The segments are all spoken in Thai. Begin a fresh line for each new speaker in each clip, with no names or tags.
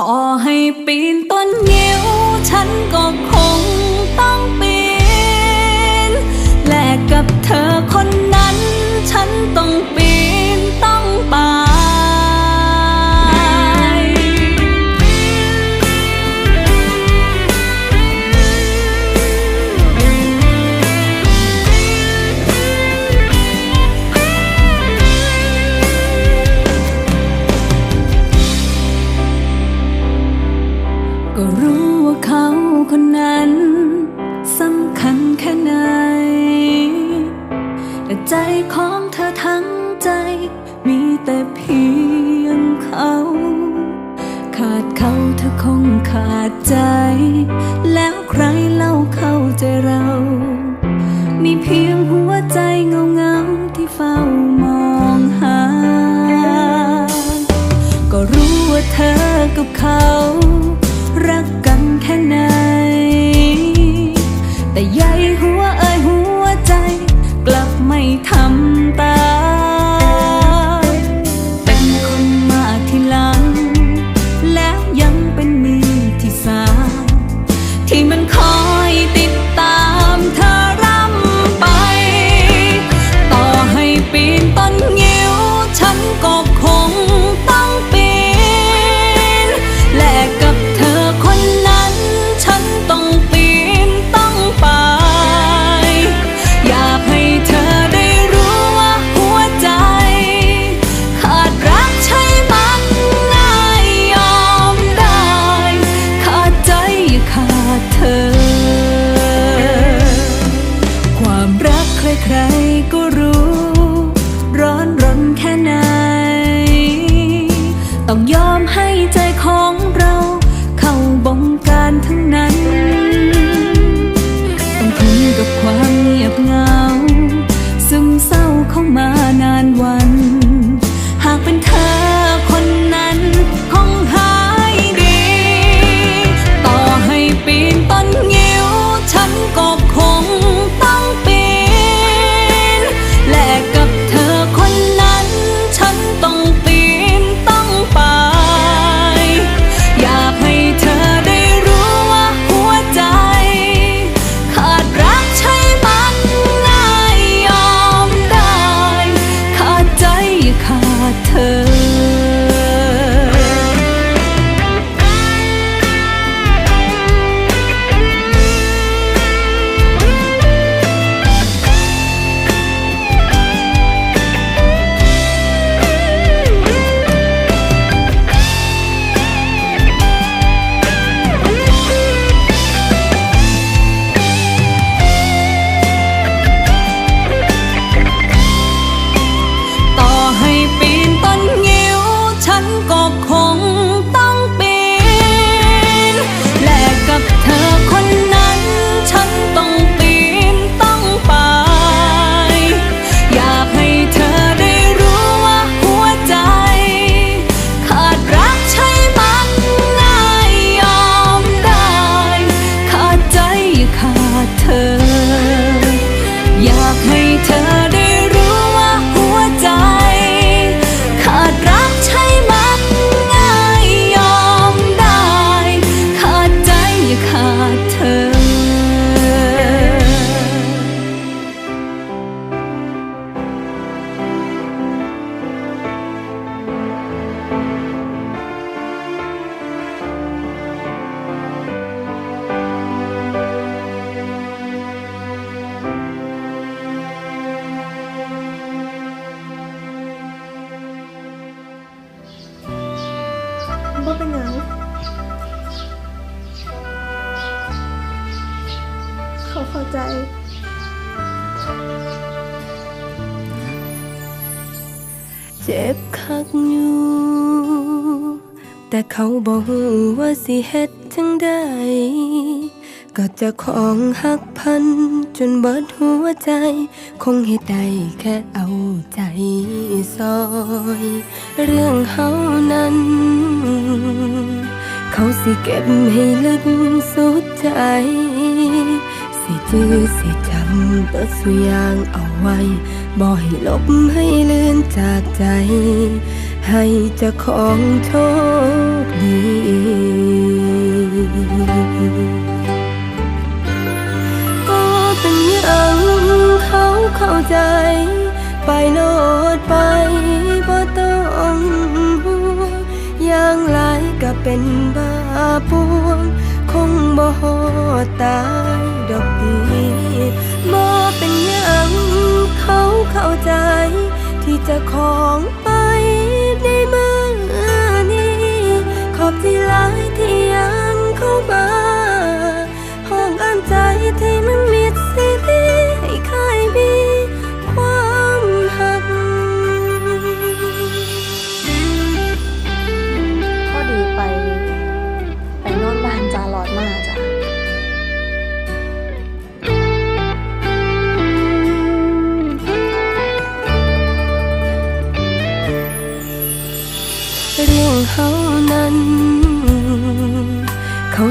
ต่อให้ปีนต้นงิ้ว ฉันก็คงต้องปีน แลกกับเธอคนนั้น เจ็บคักอยู่แต่เขาบอกว่า
สิเฮ็ดทั้งได้ก็จะของหักพัน จนเบิดหัวใจ คงให้ได้แค่เอาใจซอย เรื่องเฮานั้น เขาสิเก็บให้ลึกสุดใจ สิจื้อสิจำเปิดสุยางเอาไว้ บ่ให้ลบให้ลือนจาก ใจ ให้เจ้าของโชคดีก็เป็นยังเขาเข้าใจ ไปโลดไปบ่ต้องหัวงอย่างไรก็เป็นบาปวง คงบ่หอตายดอกดีบ่เป็นยังเขาเข้าใจ จะของไปในมือนี้ ขอบที่หลายที่ยังเข้ามา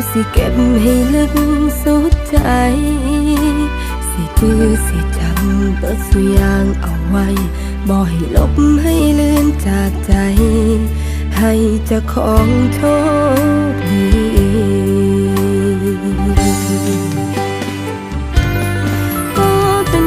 สิเก็บให้ลึกสุดใจ สิจื้อสิจำเปิดสุยางเอาไว้ บ่ให้ลบให้เลือนจากใจ ให้เจ้าของโชคดีก็เป็น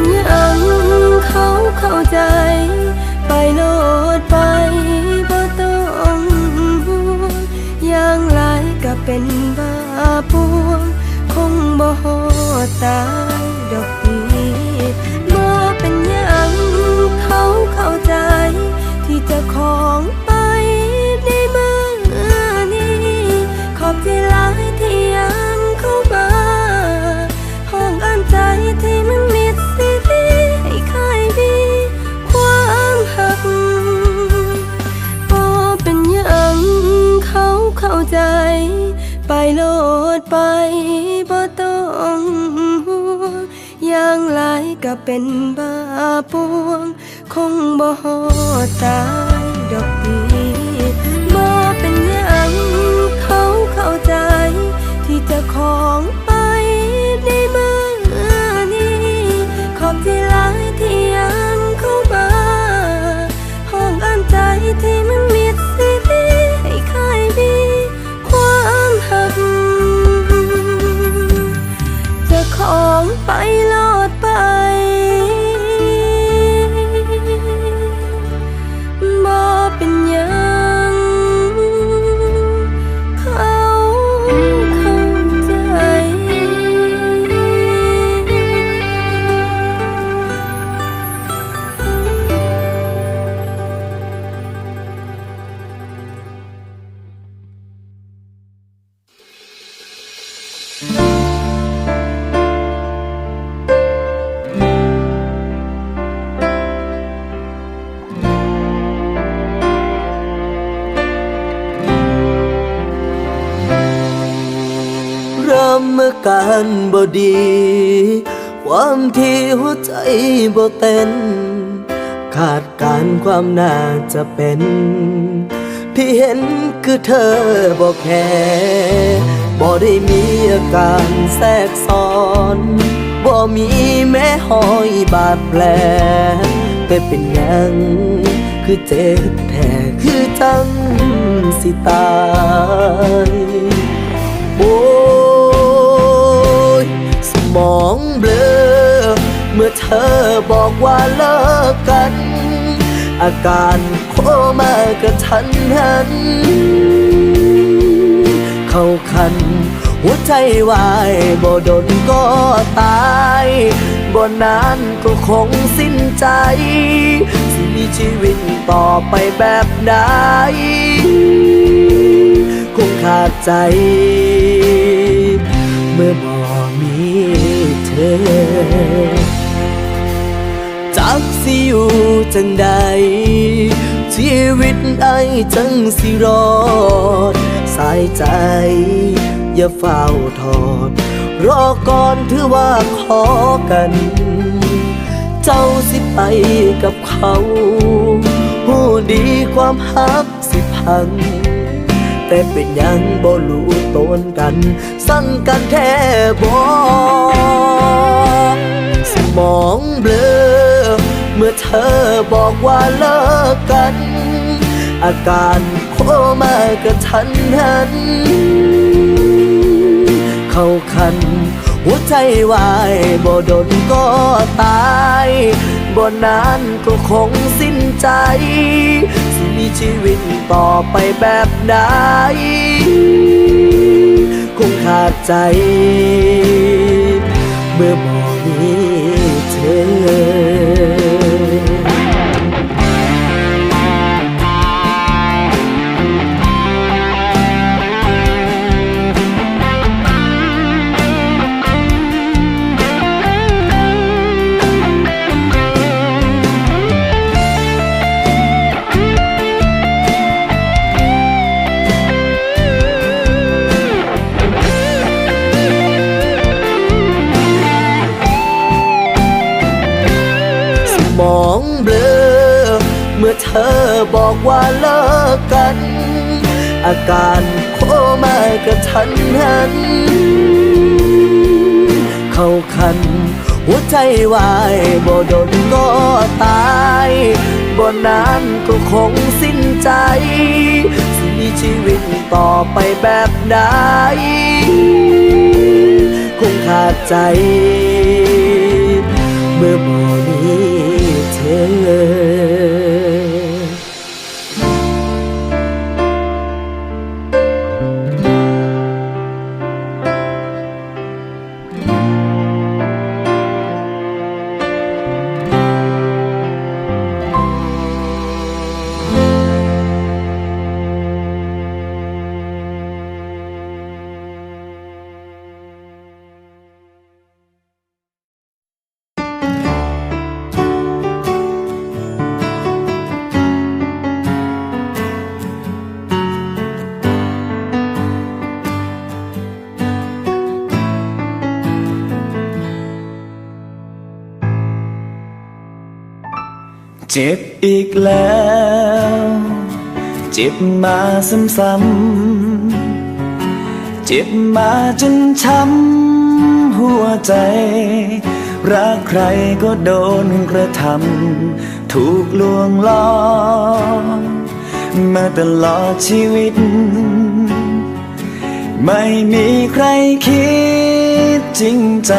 ตายดอกดีบ่เป็นยังเขาเข้าใจ ที่จะของไปในมือนี้ ขอบที่หลายที่ยังเข้ามาห้องอ่านใจที่มันมิดสิดีให้ใครมีความหักบ่เป็นยังเขาเข้าใจ ไปโลดไป ก็เป็นบ้าปวง คงบ่ฮอตายดอกดีมาเป็นยังเขาเข้าใจที่จะของ กา
รบ่ดี ความที่หัวใจบ่เต้น ขาดการความน่าจะเป็น ที่เห็นคือเธอบ่แค่บ่ได้มีอาการแทรกซ้อนบ่มีแม้หอยบาดแผลแต่เป็นยังคือเจ็บแท้คือจังสิตาย โอ้ มองเบลอ เมื่อเธอบอกว่าเลิกกัน อาการโคมากระทันหัน เข้าคัน หัวใจวายบ่ดนก็ตายบ่นานก็คงสิ้นใจ สิมีชีวิตต่อไปแบบไหนคงขาดใจ จักสิอยู่จังใด ชีวิตไอ้จังสิรอด สายใจ อย่าเฝ้าทอด รอก่อนถือว่าขอกัน เจ้าสิไปกับเขาผู้ดีความฮักสิพัง แต่เป็นยังบ่รู้ตนกัน สั่งกันแท้บ่สมองเบลอ เมื่อเธอบอกว่าเลิกกัน อาการโคมากระทันหัน เข้าคัน หัวใจวายบ่ดนก็ตายบ่นานก็คงสิ้นใจ สิมีชีวิตต่อไปแบบใด คงขาดใจ เมื่อบอกนี้ เมื่อเธอบอกว่าเลิกกัน อาการโคมากระทันหัน เข้าคัน หัวใจวายบ่ดนก็ตายบ่นานก็คงสิ้นใจ สิมีชีวิตต่อไปแบบใดคงขาดใจ เมื่อ
จ็บอีกแล้ว เจ็บมาซ้ำๆ เจ็บมาจนช้ำหัวใจ รักใครก็โดนกระทำถูกลวงล้อมมาตลอดชีวิต ไม่มีใครคิดจริงใจ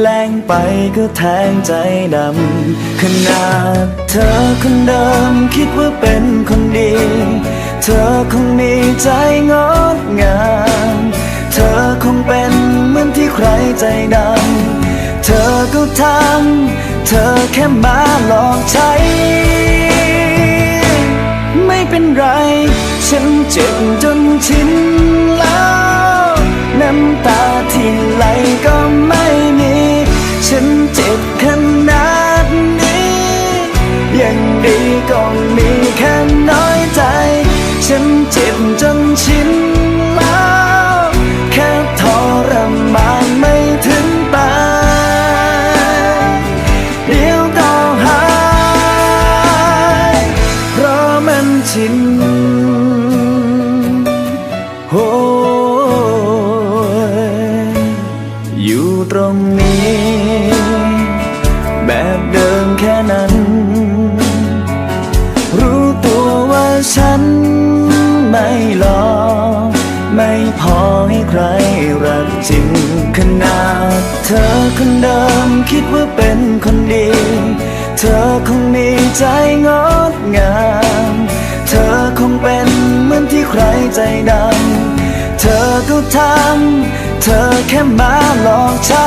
แรงไปก็แทงใจดำขนาดเธอคนเดิมคิดว่าเป็นคนดี เธอคงมีใจงดงาม เธอคงเป็นเหมือนที่ใครใจดำเธอก็ทำเธอแค่มาหลอกใช้ ไม่เป็นไร ฉันเจ็บจนชินแล้ว น้ำตาที่ไหลก็ไม่ ใจงดงาม เธอคงเป็นเหมือนที่ใครใจดำ เธอก็ทำ เธอแค่มาหลอกใช้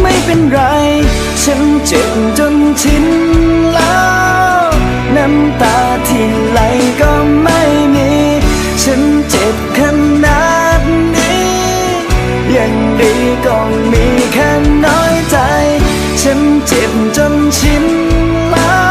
ไม่เป็นไร ฉันเจ็บจนชินแล้ว น้ำตาที่ไหลก็ไม่มี ฉัน ฉันเจ็บจนชินแล้ว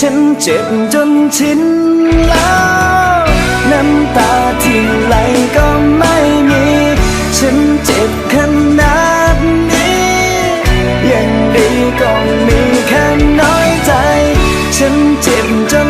ฉันเจ็บจนชินแล้ว น้ำตาที่ไหลก็ไม่
มี
ฉันเจ็บขนาดนี้ ยังดีก็มีแค่น้อยใจ ฉันเจ็บจน